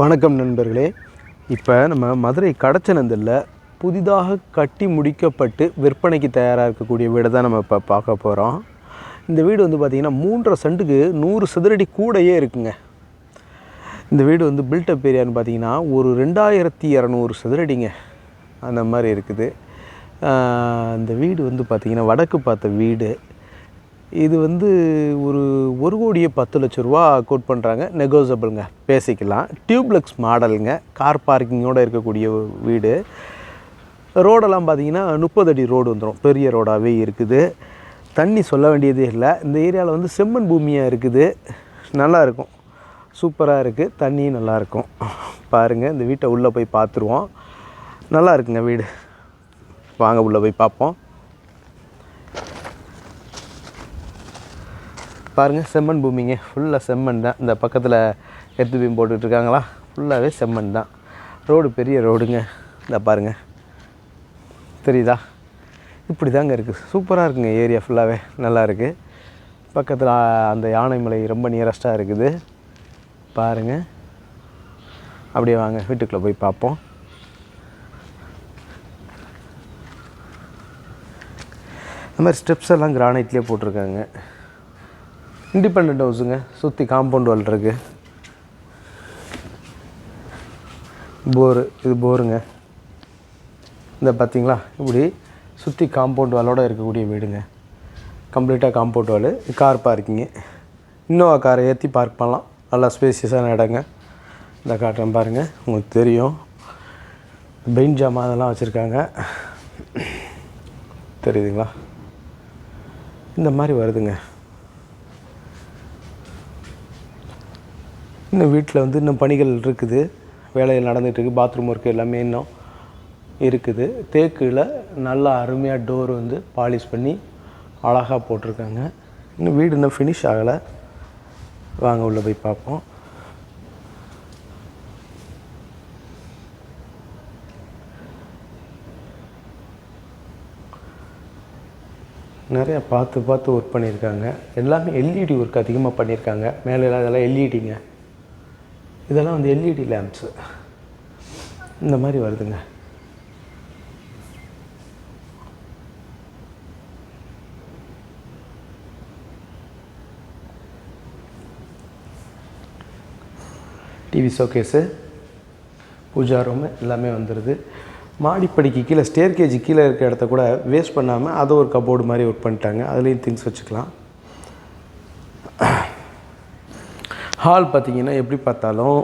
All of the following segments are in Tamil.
வணக்கம் நண்பர்களே. இப்போ நம்ம மதுரை கடச்சனந்தில் புதிதாக கட்டி முடிக்கப்பட்டு விற்பனைக்கு தயாராக இருக்கக்கூடிய வீடை தான் நம்ம இப்போ பார்க்க போகிறோம் இந்த வீடு வந்து பார்த்திங்கன்னா மூன்றரை சென்ட்டுக்கு நூறு சதுரடி கூடையே இருக்குங்க. இந்த வீடு வந்து பில்டப் ஏரியான்னு பார்த்தீங்கன்னா ஒரு ரெண்டாயிரத்தி இரநூறு சதுரடிங்க. அந்த மாதிரி இருக்குது. இந்த வீடு வந்து பார்த்திங்கன்னா வடக்கு பார்த்த வீடு. இது வந்து ஒரு ஒரு கோடியே பத்து லட்ச ரூபா கோட் பண்ணுறாங்க நெகோசபிள்ங்க பேசிக்கலாம். டியூப்லெக்ஸ் மாடலுங்க கார் பார்க்கிங்கோடு இருக்கக்கூடிய வீடு. ரோடெல்லாம் பார்த்தீங்கன்னா முப்பது அடி ரோடு வந்துடும் பெரிய ரோடாகவே இருக்குது. தண்ணி சொல்ல வேண்டியதே இல்லை. இந்த ஏரியாவில் வந்து செம்மண் பூமியாக இருக்குது. நல்லாயிருக்கும் சூப்பராக இருக்குது தண்ணியும் நல்லாயிருக்கும் பாருங்கள் இந்த வீட்டை உள்ளே போய் பார்த்துருவோம். நல்லா இருக்குங்க வீடு. வாங்க உள்ளே போய் பார்ப்போம். பாருங்கள் செம்மண் பூமிங்க. ஃபுல்லாக செம்மண் தான். இந்த பக்கத்தில் எத்து பீம் போட்டுட்ருக்காங்களா? ஃபுல்லாகவே செம்மண் தான். ரோடு பெரிய ரோடுங்க இந்த பாருங்கள் தெரியுதா? இப்படி தாங்க இருக்குது சூப்பராக இருக்குங்க ஏரியா ஃபுல்லாகவே நல்லா இருக்குது பக்கத்தில் அந்த யானைமலை ரொம்ப நியரஸ்ட்டாக இருக்குது. பாருங்கள் அப்படியே வாங்க வீட்டுக்குள்ளே போய் பார்ப்போம். இந்த மாதிரி ஸ்டெப்ஸ் எல்லாம் கிரானைட்லேயே போட்டிருக்காங்க. இண்டிபெண்ட் ஹவுஸுங்க சுற்றி காம்பவுண்ட் வால் இருக்கு. போரு இது போருங்க இந்த பார்த்தீங்களா இப்படி சுற்றி காம்பவுண்ட் வாலோட இருக்கக்கூடிய வீடுங்க. கம்ப்ளீட்டாக காம்பவுண்ட் வால் கார் பார்க்கிங்கு இன்னோவா காரை ஏற்றி பார்க் பண்ணலாம். நல்லா ஸ்பேசியஸான இடங்க. இந்த காட்டுறேன் பாருங்கள் உங்களுக்கு தெரியும். பெயின் ஜாமா அதெல்லாம் வச்சுருக்காங்க. தெரியுதுங்களா? இந்த மாதிரி வருதுங்க. இன்னும் வீட்டில் வந்து இன்னும் பணிகள் இருக்குது. வேலைகள் நடந்துகிட்டு இருக்குது பாத்ரூம் ஒர்க் எல்லாமே இன்னும் இருக்குது. தேக்கில் நல்லா அருமையாக டோர் வந்து பாலிஷ் பண்ணி அழகாக போட்டிருக்காங்க. இன்னும் வீடு இன்னும் ஃபினிஷ் ஆகலை. வாங்க உள்ளே போய் பார்ப்போம். நிறையா பார்த்து பார்த்து ஒர்க் பண்ணியிருக்காங்க. எல்லாமே எல்இடி ஒர்க் அதிகமாக பண்ணியிருக்காங்க. மேலே எல்லாம் இதெல்லாம் எல்இடிங்க இதெல்லாம் வந்து எல்இடி லேம்ப்ஸு இந்த மாதிரி வருதுங்க. டிவி ஷோகேஸு பூஜா ரூமு எல்லாமே வந்துடுது மாடிப்படிக்கு கீழே ஸ்டேர் கேஜி கீழே இருக்க இடத்த கூட வேஸ்ட் பண்ணாமல் அதை ஒரு கபோர்டு மாதிரி ஒர்க் பண்ணிட்டாங்க. அதுலேயும் திங்ஸ் வச்சுக்கலாம். ஹால் பார்த்திங்கன்னா எப்படி பார்த்தாலும்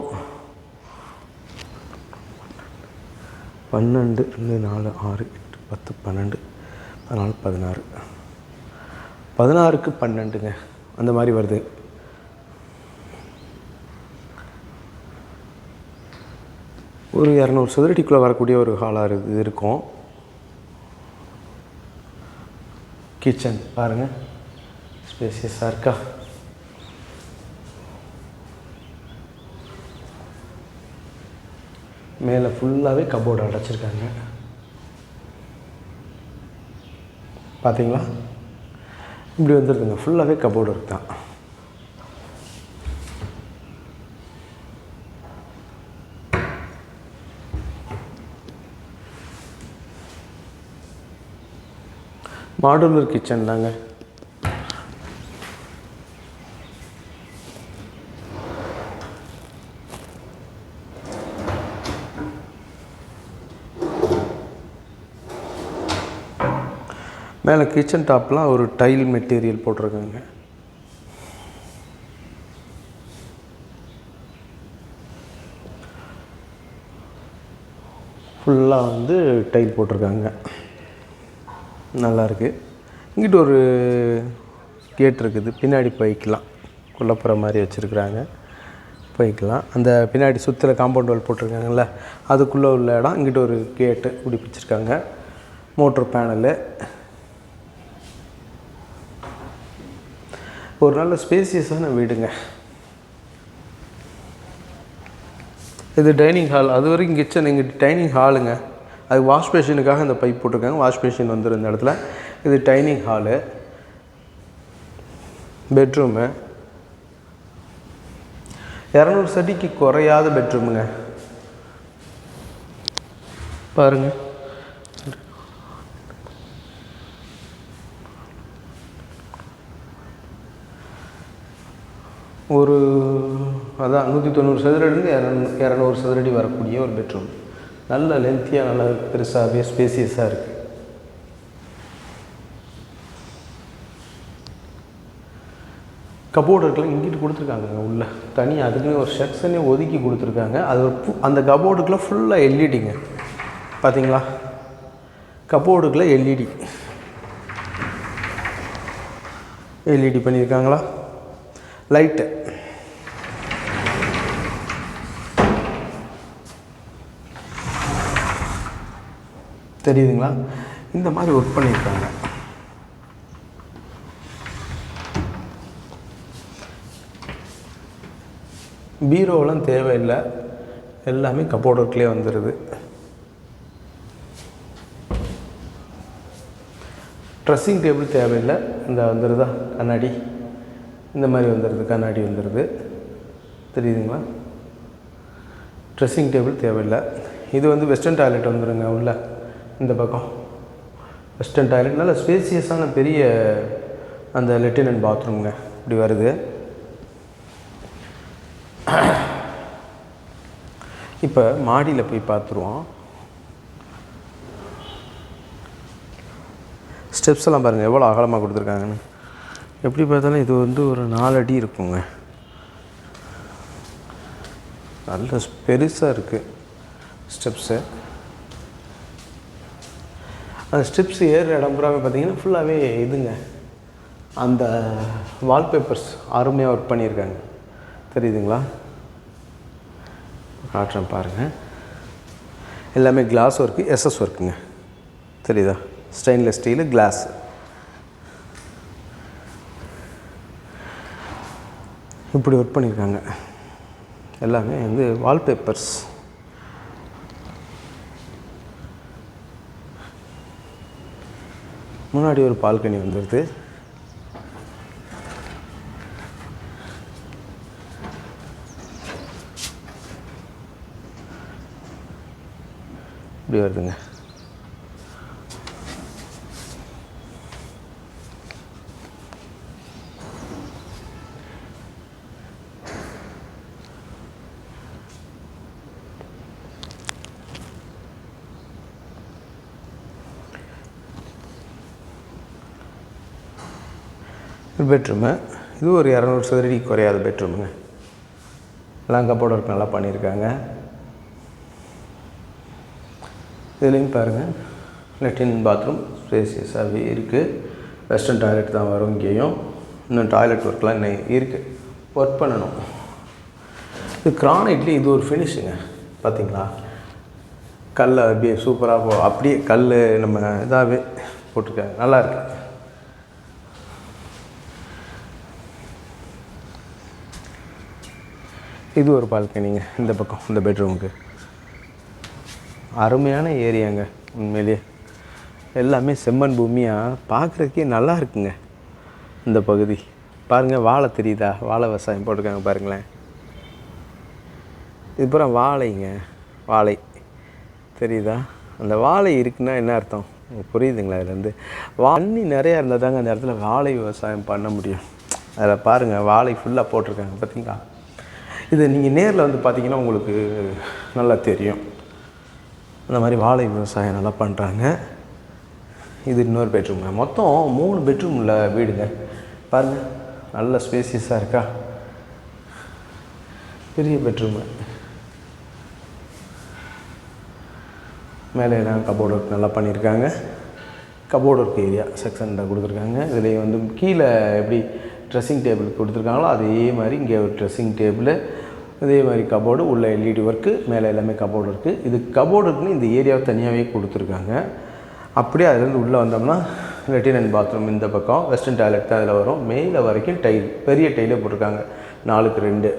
பன்னெண்டு ரெண்டு நாலு ஆறு எட்டு பத்து பன்னெண்டு பதினாலு பதினாறு. பதினாறுக்கு பன்னெண்டுங்க. அந்த மாதிரி வருது. ஒரு இரநூறு சதுரடிக்குள்ளே வரக்கூடிய ஒரு ஹாலாக இது இருக்கும். கிச்சன் பாருங்கள் ஸ்பேசியஸாக இருக்கா? மேலே ஃபுல்லாகவே கபோர்டு அடைச்சிருக்காங்க. பார்த்தீங்களா இப்படி வந்துருக்குங்க. ஃபுல்லாகவே கபோர்டு இருக்கு தான். மாடுலர் கிச்சன் தாங்க. மேலே கிச்சன் டாப்லாம் ஒரு டைல் மெட்டீரியல் போட்டிருக்காங்க. ஃபுல்லாக வந்து டைல் போட்டிருக்காங்க. நல்லாயிருக்கு இங்கிட்ட ஒரு கேட் இருக்குது. பின்னாடி போய்க்கலாம். கொல்லப்புற மாதிரி வச்சுருக்குறாங்க. போய்க்கலாம். அந்த பின்னாடி சுற்றில காம்பவுண்ட் வால் போட்டிருக்காங்கல்ல அதுக்குள்ளே உள்ள இடம் இங்கிட்ட ஒரு கேட்டு பிடிப்பிச்சிருக்காங்க மோட்ரு பேனலு ஒரு நல்ல ஸ்பேசியஸான வீடுங்க. இது டைனிங் ஹால். அது வரைக்கும் கிச்சன் இங்கே டைனிங் ஹாலுங்க. அது வாஷ் பேஷனுக்காக இந்த பைப் போட்டிருக்காங்க. வாஷ் பேஷன் வந்துடும் இந்த இடத்துல. இது டைனிங் ஹாலு. பெட்ரூமு. இரநூறு சடிக்கு குறையாத பெட்ரூமுங்க. பாருங்கள் ஒரு அதான் நூற்றி தொண்ணூறு சதுரடிலேருந்து இரநூ இரநூறு சதுரடி வரக்கூடிய ஒரு பெட்ரூம். நல்ல லென்த்தியாக நல்ல பெருசாகவே ஸ்பேசியஸாக இருக்குது கபோர்டு இருக்கலாம் இங்கிட்டு கொடுத்துருக்காங்க உள்ள. தனி அதுக்குன்னு ஒரு செக்ஷனே ஒதுக்கி கொடுத்துருக்காங்க. அது ஒரு அந்த கபோர்டுக்குள்ள ஃபுல்லாக எல்இடிங்க பார்த்தீங்களா கபோர்டுக்குள்ள எல்இடி எல்இடி பண்ணியிருக்காங்களா லைட்டு தெரியுதுங்களா? இந்த மாதிரி ஒர்க் பண்ணியிருக்காங்க. பீரோவெலாம் தேவையில்லை. எல்லாமே கப்போர்ட் ஒர்க்லேயே வந்துடுது ட்ரெஸ்ஸிங் டேபிள் தேவையில்லை. இந்த வந்துடுதா கண்ணாடி. இந்த மாதிரி வந்துடுது கண்ணாடி வந்துடுது தெரியுதுங்களா? ட்ரெஸ்ஸிங் டேபிள் தேவையில்லை. இது வந்து வெஸ்டர்ன் டாய்லெட் வந்துடுங்க உள்ள. பக்கம். வெஸ்டர்ன் டாய்லெட் நல்ல ஸ்பேசியஸான பெரிய அந்த லெட்டின் அண்ட் பாத்ரூம்ங்க இப்படி வருது. இப்போ மாடியில் போய் பார்த்துருவோம் ஸ்டெப்ஸ் எல்லாம் பாருங்கள் எவ்வளோ அகலமாக கொடுத்துருக்காங்கன்னு. எப்படி பார்த்தாலும் இது வந்து ஒரு நாலு அடி இருக்குங்க. நல்ல பெருசாக இருக்குது ஸ்டெப்ஸு அந்த ஸ்டெப்ஸ் ஏறுற இடம் பூராவே பார்த்தீங்கன்னா ஃபுல்லாகவே இதுங்க. அந்த வால்பேப்பர்ஸ் அருமையாக ஒர்க் பண்ணியிருக்காங்க. தெரியுதுங்களா? காட்டுறேன் பாருங்கள் எல்லாமே கிளாஸ் ஒர்க்கு எஸ்எஸ் ஒர்க்குங்க தெரியுதா? ஸ்டெயின்லெஸ் ஸ்டீலு கிளாஸ் இப்படி ஒர்க் பண்ணியிருக்காங்க. எல்லாமே வந்து வால்பேப்பர்ஸ் முன்னாடி ஒரு பால்கனி வந்துடுது இப்படி வருதுங்க. பெட்ரூமு. இது ஒரு இரநூறு சதுரடி குறையாத பெட்ரூமுங்க. எல்லாம் கப்போர்ட் ஒர்க் நல்லா பண்ணியிருக்காங்க. இதுலேயும் பாருங்கள் லெட்டின் பாத்ரூம் ஸ்பேசியஸாகவே இருக்குது வெஸ்டர்ன் டாய்லெட் தான் வரும் இங்கேயும். இன்னும் டாய்லெட் ஒர்க்லாம் இன்னும் இருக்குது ஒர்க் பண்ணணும். இது கிரானைட்லேயும் இது ஒரு ஃபினிஷுங்க பார்த்தீங்களா கல் அப்படியே சூப்பராக போ அப்படியே கல் நம்ம இதாகவே போட்டிருக்காங்க. நல்லா இது ஒரு பால்கனிங்க இந்த பக்கம் இந்த பெட்ரூமுக்கு. அருமையான ஏரியாங்க உண்மையிலேயே. எல்லாமே செம்மண் பூமியாக பார்க்குறதுக்கே நல்லா இருக்குங்க இந்த பகுதி. பாருங்கள் வாழை தெரியுதா? வாழை விவசாயம் போட்டிருக்காங்க பாருங்களேன். இதுப்புறம் வாழைங்க வாழை. தெரியுதா? அந்த வாழை இருக்குன்னா என்ன அர்த்தம்? புரியுதுங்களா இதுலேருந்து? தண்ணி நிறையா இருந்தால் தாங்க அந்த இடத்துல வாழை விவசாயம் பண்ண முடியும். அதில் பாருங்கள் வாழை ஃபுல்லாக போட்டிருக்காங்க பார்த்தீங்களா? இது நீங்கள் நேரில் வந்து பார்த்தீங்கன்னா உங்களுக்கு நல்லா தெரியும். அந்த மாதிரி வாழை விவசாயம் நல்லா பண்ணுறாங்க இது இன்னொரு பெட்ரூம்ங்க மொத்தம் மூணு பெட்ரூம் உள்ள வீடுங்க. பாருங்கள் நல்ல ஸ்பேசியஸாக இருக்கா? பெரிய பெட்ரூமு மேலே எல்லாம் கபோர்டு ஒர்க் நல்லா பண்ணியிருக்காங்க. கபோர்டு ஒர்க் ஏரியா செக்ஷனில் கொடுத்துருக்காங்க. இதில் வந்து கீழே எப்படி ட்ரெஸ்ஸிங் டேபிள் கொடுத்துருக்காங்களோ அதே மாதிரி இங்கே ஒரு ட்ரெஸ்ஸிங் டேபிள் அதே மாதிரி கபோர்டு உள்ள எல்இடி ஒர்க்கு மேலே எல்லாமே கபோர்டு இருக்குது இது கபோர்டுக்குன்னு இந்த ஏரியாவை தனியாகவே கொடுத்துருக்காங்க. அப்படியே அதுலேருந்து உள்ளே வந்தோம்னா லெட்டின் அண்ட் பாத்ரூம் இந்த பக்கம் வெஸ்டர்ன் டாய்லெட் தான் அதில் வரும். மேலே வரைக்கும் டைல் பெரிய டைலே போட்டிருக்காங்க. நாலுக்கு ரெண்டு.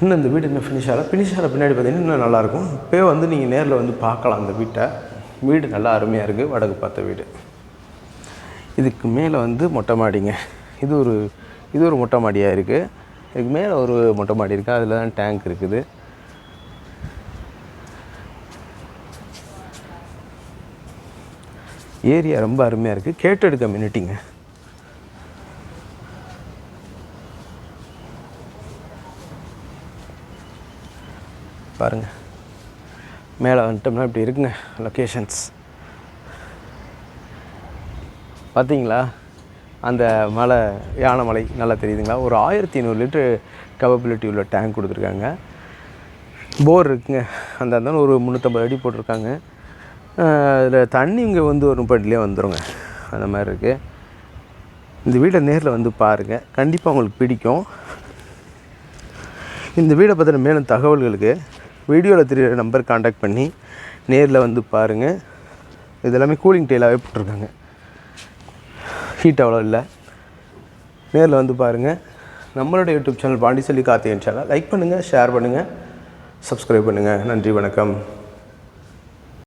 இன்னும் இந்த வீடு இன்னும் ஃபினிஷ் ஆகலை? ஃபினிஷ் ஆகிற பின்னாடி பார்த்தீங்கன்னா இன்னும் நல்லாயிருக்கும் இப்போ வந்து நீங்கள் நேரில் வந்து பார்க்கலாம் அந்த வீட்டை. வீடு நல்லா அருமையாக இருக்குது வடக்கு பார்த்த வீடு. இதுக்கு மேலே வந்து மொட்டை மாடிங்க. இது ஒரு இது ஒரு மொட்டை மாடியாக இருக்குது இதுக்கு மேலே ஒரு மொட்டை மாடி இருக்குது அதில் தான் டேங்க் இருக்குது. ஏரியா ரொம்ப அருமையாக இருக்குது கேட்டட் கம்யூனிட்டிங்க பாருங்கள் மேலே வந்துட்டோம்னா இப்படி இருக்குங்க லொக்கேஷன்ஸ் பார்த்தீங்களா? அந்த மலை யானை மலை நல்லா தெரியுதுங்களா? ஒரு ஆயிரத்தி ஐநூறு லிட்டரு கெப்பபிலிட்டி உள்ள டேங்க் கொடுத்துருக்காங்க. போர் இருக்குங்க. அந்த அந்த ஒரு முந்நூற்றம்பது அடி போட்டிருக்காங்க. அதில் தண்ணி இங்கே வந்து ஒரு முப்பதுலேயே வந்துருங்க. அந்த மாதிரி இருக்குது இந்த வீடை நேரில் வந்து பாருங்கள் கண்டிப்பாக உங்களுக்கு பிடிக்கும். இந்த வீடை பற்றின மேலும் தகவல்களுக்கு வீடியோவில் தெரியுற நம்பர் காண்டாக்ட் பண்ணி நேரில் வந்து பாருங்கள் இதெல்லாமே கூலிங் டெய்லாகவே போட்டிருக்காங்க. ஹீட் அவ்வளோ இல்லை. நேரில் வந்து பாருங்கள் நம்மளோட YouTube channel Pondicherry Karthikan channel. Like பண்ணுங்கள் ஷேர் பண்ணுங்கள் சப்ஸ்கிரைப் பண்ணுங்கள் நன்றி வணக்கம்.